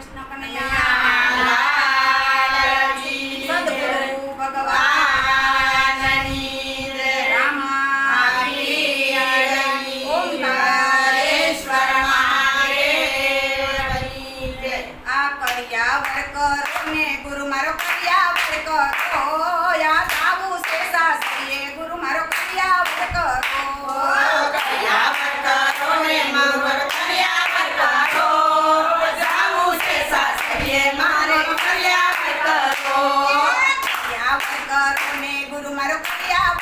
કૃષ્ણ કનૈયા. આ કર્યા વર્કરોને ગુરુ મારો કર્યા વર્કરો યાદ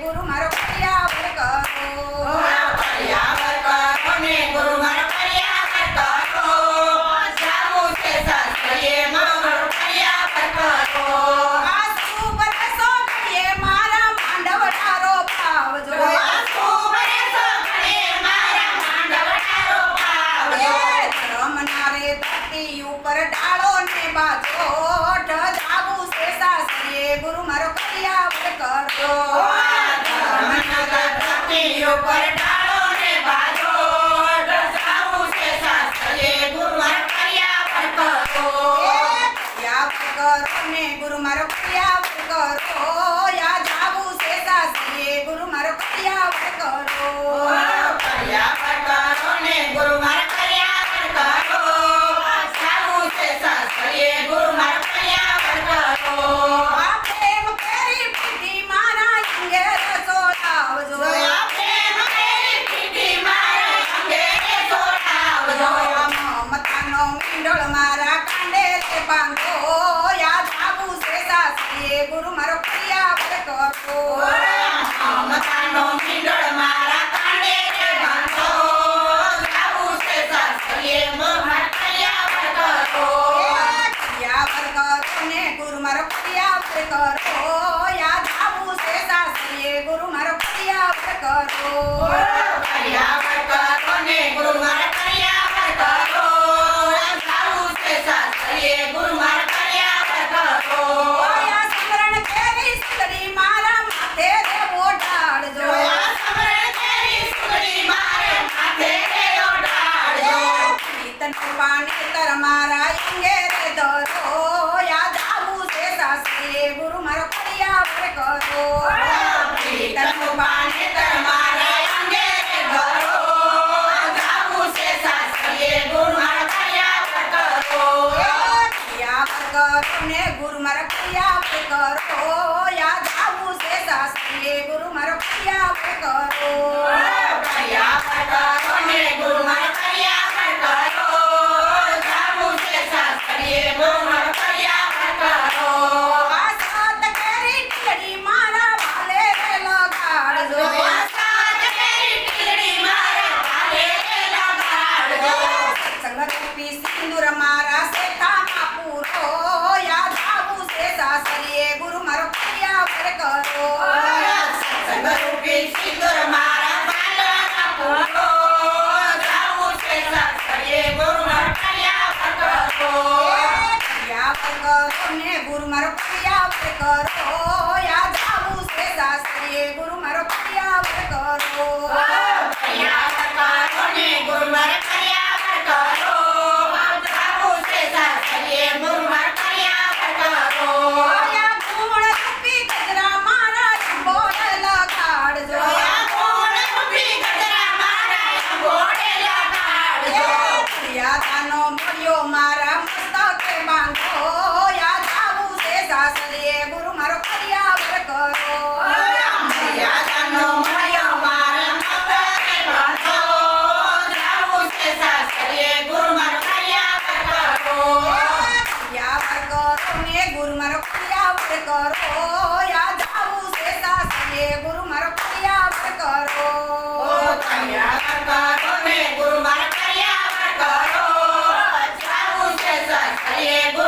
ગુરુ મારો ક્રિયા વર્કરો ગુરુ મારો ક્રિયા વર્કરો કાંડે તે બાંધો યાદ આવું છે સાસરીએ ગુરુ મારો કર્યા વર્કરો મતાનો મીંડળ મારા કાંડે રે બાંધો જાવું છે સાસરીએ મોહર કર્યા વર્કરો કર્યા વર્કરોને ગુરુ મારો કર્યા વર્કરો પાણી તર મારા અંગે ધરો યાદ આવું છે સાસરીએ ગુરુ મારો કર્યા વર્કરો પ્રીતમનું પાણી તમારા અંગે રે ભરો જાવું છે સાસરીએ ગુરુવાર કર્યા વર્કરો કર્યા વર્કરોને ગુરુ મારો કર્યા વર્કરો યાદ આવું છે સાસરીએ ગુરુ મારો કર્યા વર્કરો કર્યા વર્કરોને ગુરુવાર કર્યા વર્કરો વર્કરોને ગુરુ મારો કર્યા કરો. યાદ આવું છે સાસરીએ ગુરુ મારો પ્રિયા વર્કરો કર્યા Yeah,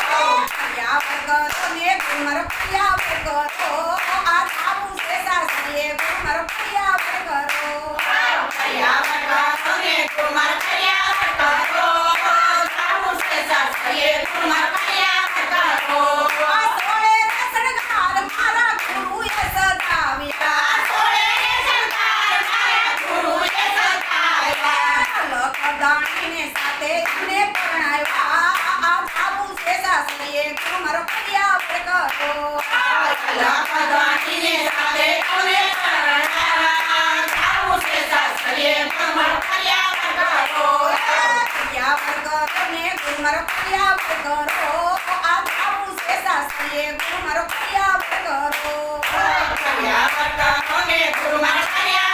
ગુરુ મારો કર્યા કરો કરો ને ગુરુ મારો કર્યા કરો આ ગુરુ મારો કર્યા કરો કર્યા કરો ને ગુરુ મારો કર્યા કરો આ આવું છે સાસરીએ ગુરુ મારો કર્યા કરો ગુરુ મારા કર્યા